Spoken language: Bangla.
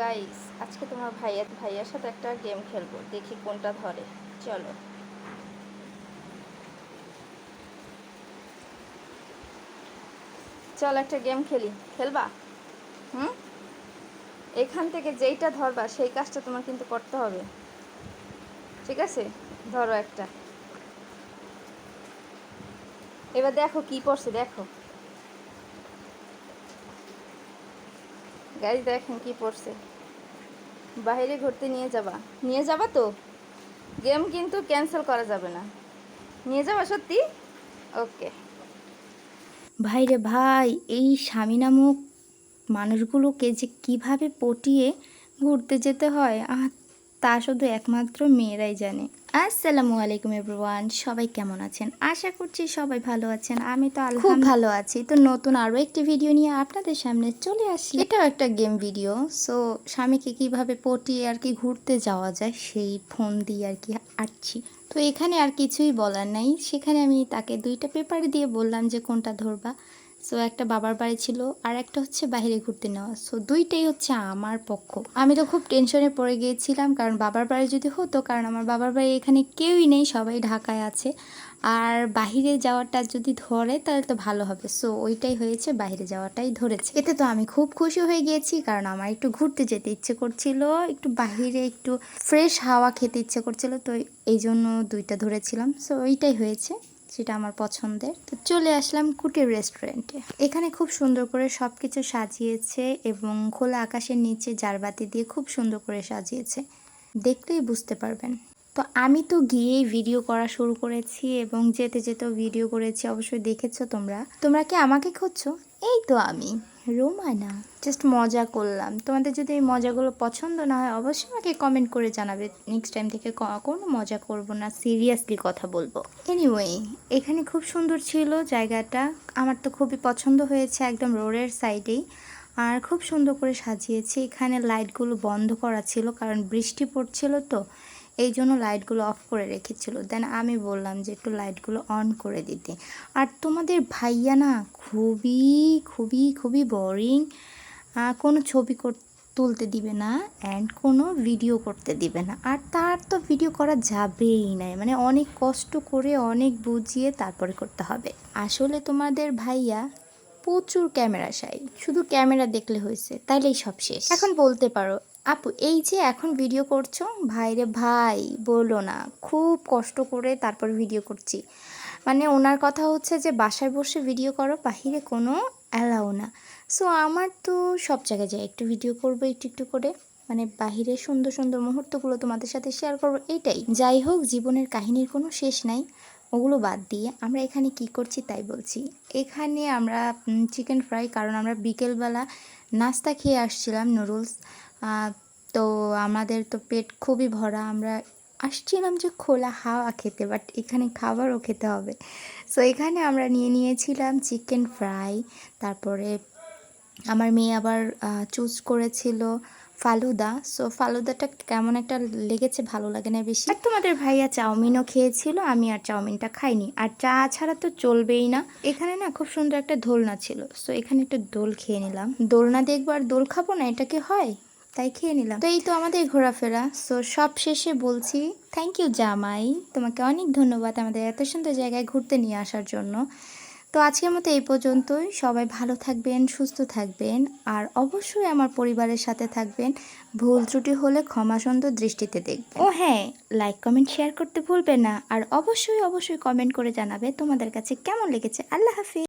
গাইস আজকে তোমার ভাইয়া ভাইয়ার সাথে একটা গেম খেলব। দেখি কোনটা ধরে। চলো। চল একটা গেম খেলি। খেলবা? হুম? এখান থেকে যেইটা ধরবা, সেই কাজটা তোমার কিন্তু করতে হবে। ঠিক আছে? ধরো একটা। এবার দেখো কি পড়ছে, দেখো। গাড়ি দেখেন কি পড়ছে। বাইরে ঘুরতে নিয়ে যাবা। নিয়ে যাবা তো? গেম কিন্তু ক্যান্সেল করা যাবে না। নিয়ে যাবা সত্যি? ওকে ভাইরে ভাই, এই স্বামী নামক মানুষগুলোকে যে কীভাবে পটিয়ে ঘুরতে যেতে হয়, আহ তা শুধু একমাত্র মেয়েরাই জানে। আসসালামু আলাইকুম এভরিওয়ান সবাই কেমন আছেন? আশা করছি সবাই ভালো আছেন। আমি তো খুব ভালো আছি। তো নতুন আরও একটি ভিডিও নিয়ে আপনাদের সামনে চলে আসি এটাও একটা গেম ভিডিও সো স্বামীকে কীভাবে পটিয়ে আর কি ঘুরতে যাওয়া যায় সেই ফোন দিয়ে আর কি আঁটছি। তো এখানে আর কিছুই বলার নাই। সেখানে আমি তাকে দুইটা পেপার দিয়ে বললাম যে কোনটা ধরবা। সো একটা বাবার বাড়ি ছিল আর একটা হচ্ছে বাইরে ঘুরতে নেওয়া। সো দুইটাই হচ্ছে আমার পক্ষ। আমি তো খুব টেনশনে পড়ে গিয়েছিলাম কারণ বাবার বাড়ি যদি হতো, কারণ আমার বাবার বাড়ি এখানে কেউই নেই, সবাই ঢাকায় আছে। আর বাইরে যাওয়াটা যদি ধরে, তাহলে তো ভালো হবে। সো ওইটাই হয়েছে, বাইরে যাওয়াটাই ধরেছে। এতে তো আমি খুব খুশি হয়ে গিয়েছি, কারণ আমার একটু ঘুরতে যেতে ইচ্ছে করছিল। একটু বাইরে একটু ফ্রেশ হাওয়া খেতে ইচ্ছে করছিল, তো এই জন্য দুইটা ধরেছিলাম। সো ওইটাই হয়েছে। সেটা আমার পছন্দের। তো চলে আসলাম কুটির রেস্টুরেন্টে এখানে খুব সুন্দর করে সব কিছু সাজিয়েছে এবং খোলা আকাশের নিচে জারবাতি দিয়ে খুব সুন্দর করে সাজিয়েছে। দেখলেই বুঝতে পারবেন। তো আমি তো গিয়েই ভিডিও করা শুরু করেছি এবং যেতে যেতেও ভিডিও করেছি। অবশ্যই দেখেছ তোমরা। তোমরা কি আমাকে খুঁজছো? এই তো আমি। রোমানা জাস্ট মজা করলাম। তোমাদের যদি এই মজাগুলো পছন্দ না হয়, অবশ্যই আমাকে কমেন্ট করে জানাবে। নেক্সট টাইম থেকে কোনো মজা করব না সিরিয়াসলি কথা বলব। এনিওয়ে এখানে খুব সুন্দর ছিল জায়গাটা। আমার তো খুবই পছন্দ হয়েছে একদম রোডের সাইডেই আর খুব সুন্দর করে সাজিয়েছে। এখানে লাইটগুলো বন্ধ করা ছিল, কারণ বৃষ্টি পড়ছিল তো। এই জন্য লাইটগুলো অফ করে রেখেছিল। দেন আমি বললাম যে একটু লাইটগুলো অন করে দিতে। আর তোমাদের ভাইয়া না খুবই খুবই খুবই বোরিং কোনো ছবি কর- তুলতে দিবে না অ্যান্ড কোনো ভিডিও করতে দিবে না। আর তার তো ভিডিও করা যাবেই না। মানে অনেক কষ্ট করে, অনেক বুঝিয়ে তারপরে করতে হবে। আসলে তোমাদের ভাইয়া প্রচুর ক্যামেরা সাই শুধু ক্যামেরা দেখলে হয়েছে, তাইলেই সব শেষ। এখন বলতে পারো, আপু, এই যে এখন ভিডিও করছ, ভাইরে ভাই, বলো না, খুব কষ্ট করে তারপর ভিডিও করছি। মানে ওনার কথা হচ্ছে যে, বাসায় বসে ভিডিও করো, বাহিরে কোনো অ্যালাও না। সো আমার তো সব জায়গায় যাই, একটু ভিডিও করব, একটু একটু করে। মানে বাহিরে সুন্দর সুন্দর মুহূর্তগুলো তোমাদের সাথে শেয়ার করব, এটাই। যাই হোক, জীবনের কাহিনীর কোনো শেষ নাই। ওগুলো বাদ দিয়ে আমরা এখানে কি করছি তাই বলছি। এখানে আমরা চিকেন ফ্রাই কারণ আমরা বিকেলবেলা নাস্তা খেয়ে আসছিলাম নুডলস তো আমাদের তো পেট খুবই ভরা, আমরা আসছিলাম যে খোলা হাওয়া খেতে বাট এখানে খাবারও খেতে হবে। সো এখানে আমরা নিয়ে নিয়েছিলাম চিকেন ফ্রাই তারপরে আমার মেয়ে আবার চুজ করেছিল ফালুদা। সো ফালুদাটা কেমন একটা লেগেছে ভালো লাগে না বেশি। আর তোমাদের ভাইয়া চাউমিনও খেয়েছিল, আমি আর চাউমিনটা খাইনি। আর চা ছাড়া তো চলবেই না। এখানে না খুব সুন্দর একটা দোলনা ছিল। সো এখানে একটু দোল খেয়ে নিলাম। দোলনা দেখব আর দোল খাব না, এটা কি হয়? তাই খেয়ে নিলাম। তো এই তো আমাদের ঘোরাফেরা। সো সব শেষে বলছি থ্যাংক ইউ জামাই। তোমাকে অনেক ধন্যবাদ আমাদের এত সুন্দর জায়গায় ঘুরতে নিয়ে আসার জন্য। তো আজকের মতো এই পর্যন্তই। সবাই ভালো থাকবেন, সুস্থ থাকবেন আর অবশ্যই আমার পরিবারের সাথে থাকবেন। ভুল ত্রুটি হলে ক্ষমা সুন্দর দৃষ্টিতে দেখবেন। ও হ্যাঁ লাইক কমেন্ট শেয়ার করতে ভুলবেন না। আর অবশ্যই অবশ্যই কমেন্ট করে জানাবে তোমাদের কাছে কেমন লেগেছে। আল্লাহ হাফিজ।